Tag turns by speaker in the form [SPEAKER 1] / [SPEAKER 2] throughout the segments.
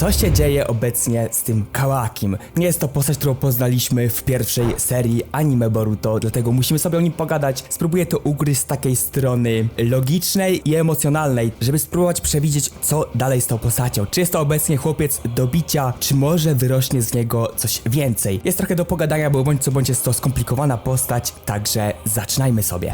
[SPEAKER 1] Co się dzieje obecnie z tym Kałakim? Nie jest to postać, którą poznaliśmy w pierwszej serii anime Boruto, dlatego musimy sobie o nim pogadać. Spróbuję to ugryźć z takiej strony logicznej i emocjonalnej, żeby spróbować przewidzieć, co dalej z tą postacią. Czy jest to obecnie chłopiec do bicia, czy może wyrośnie z niego coś więcej? Jest trochę do pogadania, bo bądź co bądź jest to skomplikowana postać, także zaczynajmy sobie.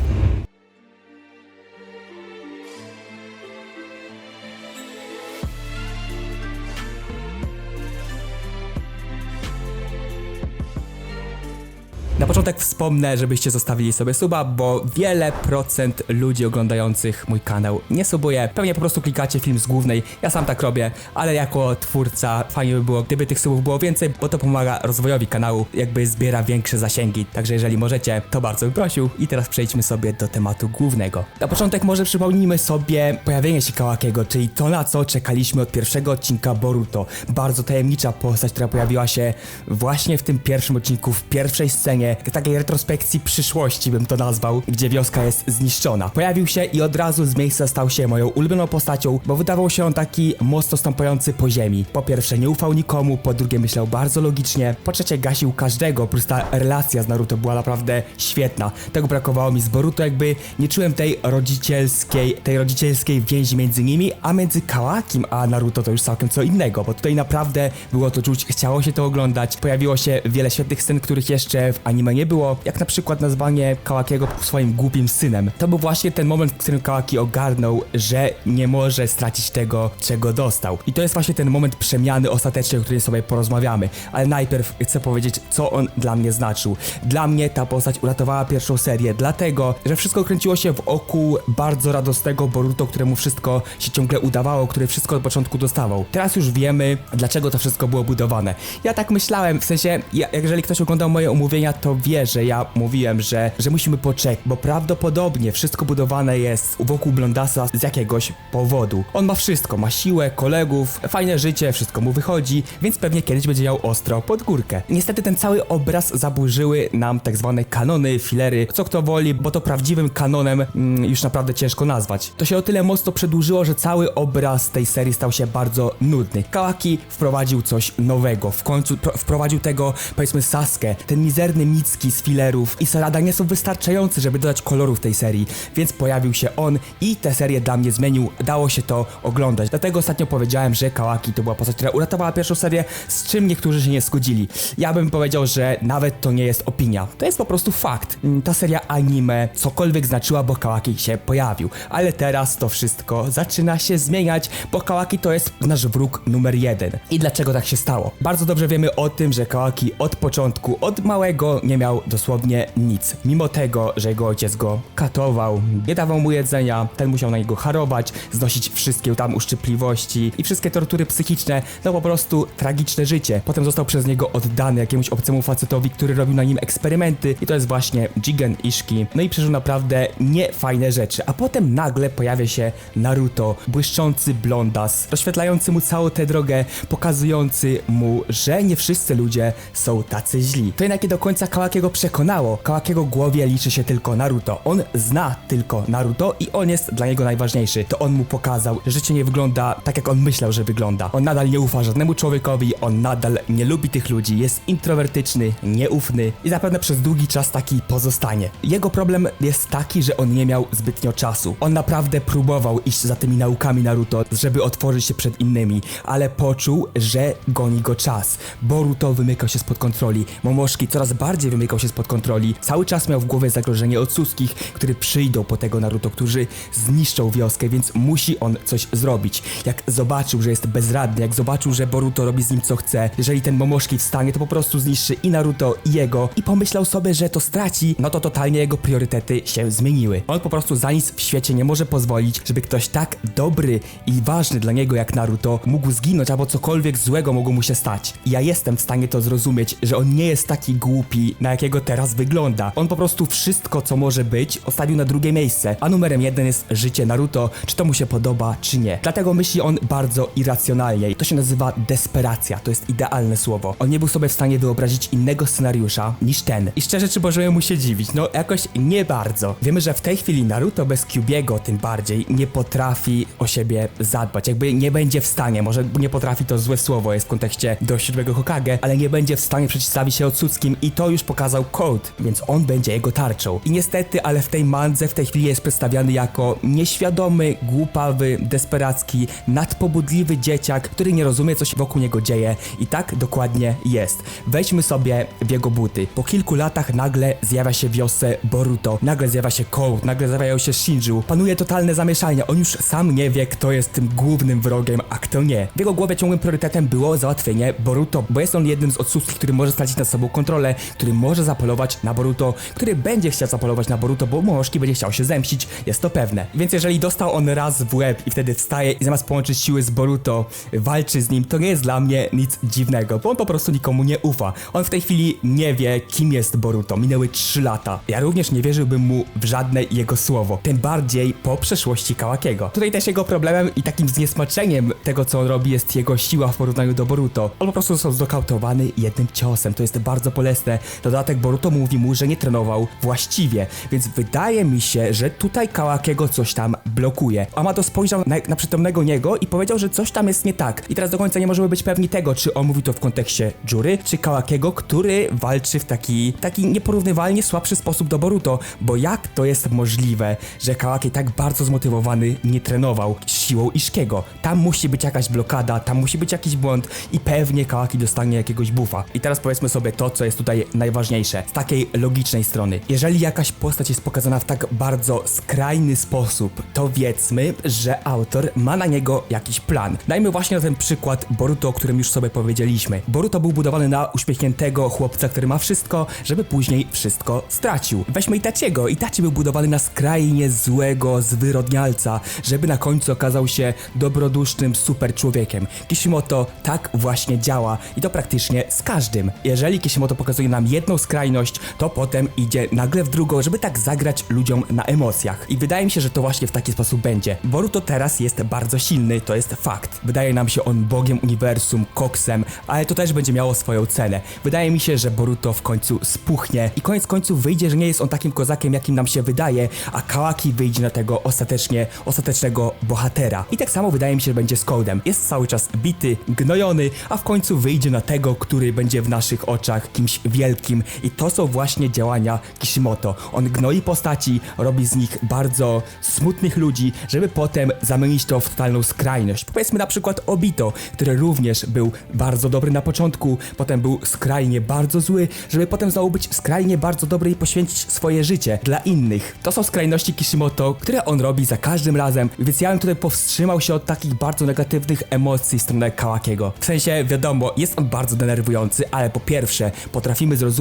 [SPEAKER 1] Na początek wspomnę, żebyście zostawili sobie suba, bo wiele procent ludzi oglądających mój kanał nie subuje. Pewnie po prostu klikacie film z głównej, ja sam tak robię, ale jako twórca fajnie by było, gdyby tych subów było więcej, bo to pomaga rozwojowi kanału, jakby zbiera większe zasięgi. Także jeżeli możecie, to bardzo bym prosił. I teraz przejdźmy sobie do tematu głównego. Na początek może przypomnijmy sobie pojawienie się Kałakiego, czyli to na co czekaliśmy od pierwszego odcinka Boruto. Bardzo tajemnicza postać, która pojawiła się właśnie w tym pierwszym odcinku, w pierwszej scenie takiej retrospekcji przyszłości bym to nazwał, gdzie wioska jest zniszczona. Pojawił się i od razu z miejsca stał się moją ulubioną postacią, bo wydawał się on taki mocno stąpający po ziemi. Po pierwsze nie ufał nikomu, po drugie myślał bardzo logicznie, po trzecie gasił każdego, plus ta relacja z Naruto była naprawdę świetna. Tego brakowało mi z Boruto, jakby nie czułem tej rodzicielskiej, tej rodzicielskiej więzi między nimi, a między Kałakim a Naruto to już całkiem co innego, bo tutaj naprawdę było to czuć, chciało się to oglądać, pojawiło się wiele świetnych scen, których jeszcze w anime nie było, jak na przykład nazwanie Kałakiego swoim głupim synem. To był właśnie ten moment, w którym Kałaki ogarnął, że nie może stracić tego, czego dostał. I to jest właśnie ten moment przemiany ostatecznej, o której sobie porozmawiamy. Ale najpierw chcę powiedzieć, co on dla mnie znaczył. Dla mnie ta postać uratowała pierwszą serię, dlatego, że wszystko kręciło się wokół bardzo radosnego Boruto, któremu wszystko się ciągle udawało, który wszystko od początku dostawał. Teraz już wiemy, dlaczego to wszystko było budowane. Ja tak myślałem, w sensie, ja, jeżeli ktoś oglądał moje omówienia, to wie, że ja mówiłem, że, że musimy poczekać, bo prawdopodobnie wszystko budowane jest wokół Blondasa z jakiegoś powodu. On ma wszystko, ma siłę, kolegów, fajne życie, wszystko mu wychodzi, więc pewnie kiedyś będzie miał ostro pod górkę. Niestety ten cały obraz zaburzyły nam tak zwane kanony, filery, co kto woli, bo to prawdziwym kanonem mm, już naprawdę ciężko nazwać. To się o tyle mocno przedłużyło, że cały obraz tej serii stał się bardzo nudny. Kawaki wprowadził coś nowego, w końcu pro- wprowadził tego, powiedzmy, Saskę, ten mizerny Micki z filerów i Sarada nie są wystarczające, żeby dodać kolorów tej serii, więc pojawił się on i tę serię dla mnie zmienił, dało się to oglądać. Dlatego ostatnio powiedziałem, że Kawaki to była postać, która uratowała pierwszą serię, z czym niektórzy się nie zgodzili. Ja bym powiedział, że nawet to nie jest opinia, to jest po prostu fakt. Mm, Ta seria anime cokolwiek znaczyła, bo Kawaki się pojawił, ale teraz to wszystko zaczyna się zmieniać, bo Kawaki to jest nasz wróg numer jeden. I dlaczego tak się stało? Bardzo dobrze wiemy o tym, że Kawaki od początku, od małego nie miał dosłownie nic. Mimo tego, że jego ojciec go katował, nie dawał mu jedzenia, ten musiał na niego harować, znosić wszystkie tam uszczypliwości i wszystkie tortury psychiczne, no po prostu tragiczne życie. Potem został przez niego oddany jakiemuś obcemu facetowi, który robił na nim eksperymenty i to jest właśnie Jigen Ishiki. No i przeżył naprawdę niefajne rzeczy. A potem nagle pojawia się Naruto, błyszczący blondas, rozświetlający mu całą tę drogę, pokazujący mu, że nie wszyscy ludzie są tacy źli. To jednak nie do końca Kawakiego przekonało. Kawakiego głowie liczy się tylko Naruto. On zna tylko Naruto i on jest dla niego najważniejszy. To on mu pokazał, że życie nie wygląda tak, jak on myślał, że wygląda. On nadal nie ufa żadnemu człowiekowi, on nadal nie lubi tych ludzi, jest introwertyczny, nieufny i zapewne przez długi czas taki pozostanie. Jego problem jest taki, że on nie miał zbytnio czasu. On naprawdę próbował iść za tymi naukami Naruto, żeby otworzyć się przed innymi, ale poczuł, że goni go czas. Boruto wymykał się spod kontroli, Momoszki coraz bardziej wymykał się spod kontroli. Cały czas miał w głowie zagrożenie Otsuskich, które przyjdą po tego Naruto, którzy zniszczą wioskę, więc musi on coś zrobić. Jak zobaczył, że jest bezradny, jak zobaczył, że Boruto robi z nim co chce, jeżeli ten Momoszki wstanie, to po prostu zniszczy i Naruto, i jego. I pomyślał sobie, że to straci, no to totalnie jego priorytety się zmieniły. On po prostu za nic w świecie nie może pozwolić, żeby ktoś tak dobry i ważny dla niego jak Naruto mógł zginąć albo cokolwiek złego mogło mu się stać. I ja jestem w stanie to zrozumieć, że on nie jest taki głupi na jakiego teraz wygląda. On po prostu wszystko, co może być, ostatwił na drugie miejsce, a numerem jeden jest życie Naruto, czy to mu się podoba, czy nie. Dlatego myśli on bardzo irracjonalnie. To się nazywa desperacja, to jest idealne słowo. On nie był sobie w stanie wyobrazić innego scenariusza niż ten. I szczerze, czy możemy mu się dziwić? No jakoś nie bardzo. Wiemy, że w tej chwili Naruto bez Kyubiego tym bardziej nie potrafi o siebie zadbać. Jakby nie będzie w stanie, może nie potrafi to złe słowo jest w kontekście do siódmego Hokage, ale nie będzie w stanie przeciwstawić się Otsutsukim i to już pokazał Code, więc on będzie jego tarczą. I niestety, ale w tej mandze w tej chwili jest przedstawiany jako nieświadomy, głupawy, desperacki, nadpobudliwy dzieciak, który nie rozumie, co się wokół niego dzieje i tak dokładnie jest. Weźmy sobie w jego buty. Po kilku latach nagle zjawia się wiosce Boruto, nagle zjawia się Code, nagle zjawiają się Shinju. Panuje totalne zamieszanie, on już sam nie wie, kto jest tym głównym wrogiem, a kto nie. W jego głowie ciągłym priorytetem było załatwienie Boruto, bo jest on jednym z Otsutsuki, który może stracić nad sobą kontrolę, który może zapolować na Boruto, który będzie chciał zapolować na Boruto, bo Momoshiki będzie chciał się zemścić, jest to pewne. Więc jeżeli dostał on raz w łeb i wtedy wstaje i zamiast połączyć siły z Boruto, walczy z nim, to nie jest dla mnie nic dziwnego, bo on po prostu nikomu nie ufa. On w tej chwili nie wie, kim jest Boruto. Minęły 3 lata. Ja również nie wierzyłbym mu w żadne jego słowo. Tym bardziej po przeszłości Kałakiego. Tutaj też jego problemem i takim zniesmaczeniem tego, co on robi, jest jego siła w porównaniu do Boruto. On po prostu został zdokautowany jednym ciosem. To jest bardzo bolesne. Dodatek Boruto mówi mu, że nie trenował właściwie, więc wydaje mi się, że tutaj Kałakiego coś tam blokuje. Amado spojrzał na, na przytomnego niego i powiedział, że coś tam jest nie tak. I teraz do końca nie możemy być pewni tego, czy on mówi to w kontekście Jury, czy Kałakiego, który walczy w taki, taki nieporównywalnie słabszy sposób do Boruto, bo jak to jest możliwe, że Kawaki tak bardzo zmotywowany nie trenował siłą Ishkiego? Tam musi być jakaś blokada, tam musi być jakiś błąd i pewnie Kawaki dostanie jakiegoś buffa. I teraz powiedzmy sobie to, co jest tutaj najważniejsze, z takiej logicznej strony. Jeżeli jakaś postać jest pokazana w tak bardzo skrajny sposób, to wiedzmy, że autor ma na niego jakiś plan. Dajmy właśnie na ten przykład Boruto, o którym już sobie powiedzieliśmy. Boruto był budowany na uśmiechniętego chłopca, który ma wszystko, żeby później wszystko stracił. Weźmy Itachiego. Itachi był budowany na skrajnie złego zwyrodnialca, żeby na końcu okazał się dobrodusznym super człowiekiem. Kishimoto tak właśnie działa i to praktycznie z każdym. Jeżeli Kishimoto pokazuje nam jedną skrajność, to potem idzie nagle w drugą, żeby tak zagrać ludziom na emocjach. I wydaje mi się, że to właśnie w taki sposób będzie. Boruto teraz jest bardzo silny, to jest fakt. Wydaje nam się on bogiem uniwersum, koksem, ale to też będzie miało swoją cenę. Wydaje mi się, że Boruto w końcu spuchnie i koniec końców wyjdzie, że nie jest on takim kozakiem, jakim nam się wydaje, a Kawaki wyjdzie na tego ostatecznie, ostatecznego bohatera. I tak samo wydaje mi się, że będzie z Codem. Jest cały czas bity, gnojony, a w końcu wyjdzie na tego, który będzie w naszych oczach kimś wielkim i to są właśnie działania Kishimoto. On gnoi postaci, robi z nich bardzo smutnych ludzi, żeby potem zamienić to w totalną skrajność. Powiedzmy na przykład Obito, który również był bardzo dobry na początku, potem był skrajnie bardzo zły, żeby potem znowu być skrajnie bardzo dobry i poświęcić swoje życie dla innych. To są skrajności Kishimoto, które on robi za każdym razem, więc ja bym tutaj powstrzymał się od takich bardzo negatywnych emocji w stronę Kawakiego. W sensie, wiadomo, jest on bardzo denerwujący, ale po pierwsze, potrafimy zrozumieć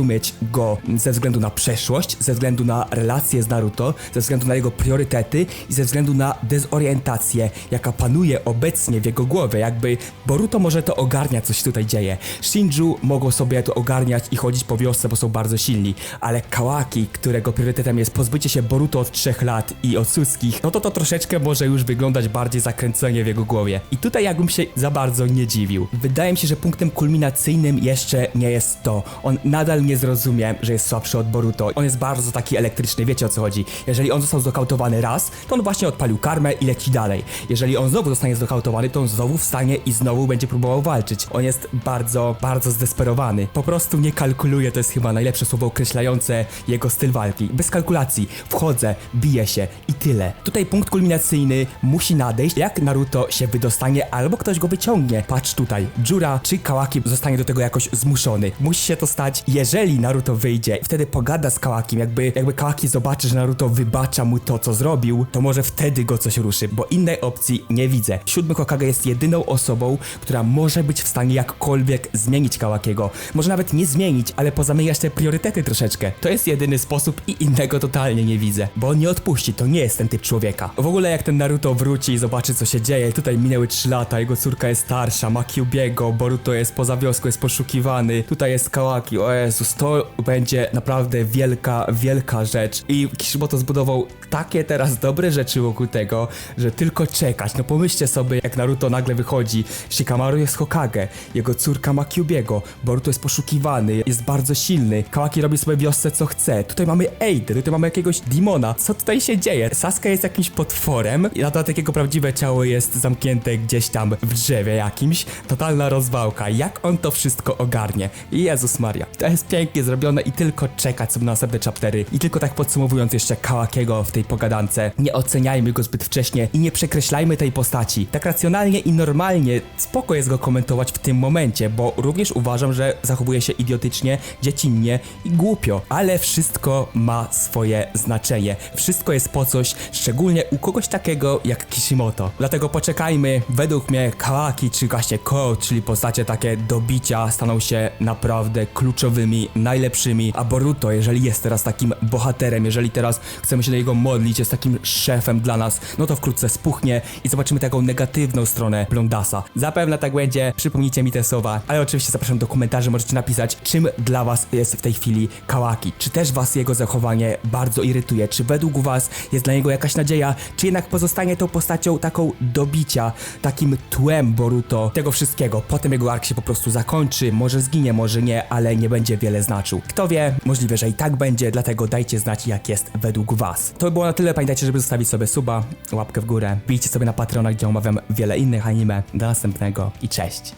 [SPEAKER 1] go ze względu na przeszłość, ze względu na relacje z Naruto, ze względu na jego priorytety i ze względu na dezorientację, jaka panuje obecnie w jego głowie, jakby Boruto może to ogarnia, coś tutaj dzieje. Shinju mogą sobie to ogarniać i chodzić po wiosce, bo są bardzo silni, ale Kawaki, którego priorytetem jest pozbycie się Boruto od 3 lat i Otsuckich, no to to troszeczkę może już wyglądać bardziej zakręcenie w jego głowie. I tutaj jakbym się za bardzo nie dziwił. Wydaje mi się, że punktem kulminacyjnym jeszcze nie jest to. On nadal nie zrozumie, że jest słabszy od Boruto. On jest bardzo taki elektryczny, wiecie o co chodzi. Jeżeli on został zdokautowany raz, to on właśnie odpalił karmę i leci dalej. Jeżeli on znowu zostanie zdokautowany, to on znowu wstanie i znowu będzie próbował walczyć. On jest bardzo, bardzo zdesperowany. Po prostu nie kalkuluje, to jest chyba najlepsze słowo określające jego styl walki. Bez kalkulacji. Wchodzę, biję się i tyle. Tutaj punkt kulminacyjny musi nadejść, jak Naruto się wydostanie albo ktoś go wyciągnie. Patrz tutaj, Jura czy Kawaki zostanie do tego jakoś zmuszony. Musi się to stać, jeżeli Naruto wyjdzie i wtedy pogada z Kawakim, jakby, jakby Kawaki zobaczy, że Naruto wybacza mu to, co zrobił, to może wtedy go coś ruszy, bo innej opcji nie widzę. Siódmy Hokage jest jedyną osobą, która może być w stanie jakkolwiek zmienić Kawakiego. Może nawet nie zmienić, ale pozamieniać te priorytety troszeczkę. To jest jedyny sposób i innego totalnie nie widzę, bo on nie odpuści, to nie jest ten typ człowieka. W ogóle jak ten Naruto wróci i zobaczy co się dzieje, tutaj minęły 3 lata, jego córka jest starsza, ma Kyubiego, Boruto jest poza wioską, jest poszukiwany, tutaj jest Kawaki, o Jezu, To będzie naprawdę wielka, wielka rzecz. I Kishimoto zbudował takie teraz dobre rzeczy wokół tego, że tylko czekać. No pomyślcie sobie, jak Naruto nagle wychodzi. Shikamaru jest Hokage, jego córka ma Kyubiego, Boruto jest poszukiwany, jest bardzo silny. Kawaki robi sobie wiosce co chce. Tutaj mamy Eid, tutaj mamy jakiegoś Dimona. Co tutaj się dzieje? Sasuke jest jakimś potworem i na dodatek jego prawdziwe ciało jest zamknięte gdzieś tam w drzewie jakimś. Totalna rozwałka. Jak on to wszystko ogarnie? Jezus Maria. To jest pięknie zrobione i tylko czekać sobie na następne chaptery. I tylko tak podsumowując jeszcze Kawakiego w tej pogadance, nie oceniajmy go zbyt wcześnie i nie przekreślajmy tej postaci. Tak racjonalnie i normalnie spoko jest go komentować w tym momencie, bo również uważam, że zachowuje się idiotycznie, dziecinnie i głupio. Ale wszystko ma swoje znaczenie. Wszystko jest po coś, szczególnie u kogoś takiego jak Kishimoto. Dlatego poczekajmy. Według mnie Kawaki, czy właśnie Ko, czyli postacie takie do bicia staną się naprawdę kluczowymi, najlepszymi, a Boruto, jeżeli jest teraz takim bohaterem, jeżeli teraz chcemy się do niego modlić, jest takim szefem dla nas, no to wkrótce spuchnie i zobaczymy taką negatywną stronę Blondasa. Zapewne tak będzie, przypomnijcie mi te słowa, ale oczywiście zapraszam do komentarzy, możecie napisać, czym dla was jest w tej chwili Kawaki. Czy też was jego zachowanie bardzo irytuje, czy według was jest dla niego jakaś nadzieja, czy jednak pozostanie tą postacią taką do bicia, takim tłem Boruto, tego wszystkiego. Potem jego ark się po prostu zakończy, może zginie, może nie, ale nie będzie wiele znaczył. Kto wie, możliwe, że i tak będzie, dlatego dajcie znać jak jest według was. To by było na tyle, pamiętajcie, żeby zostawić sobie suba, łapkę w górę, bijcie sobie na Patreona, gdzie omawiam wiele innych anime. Do następnego i cześć!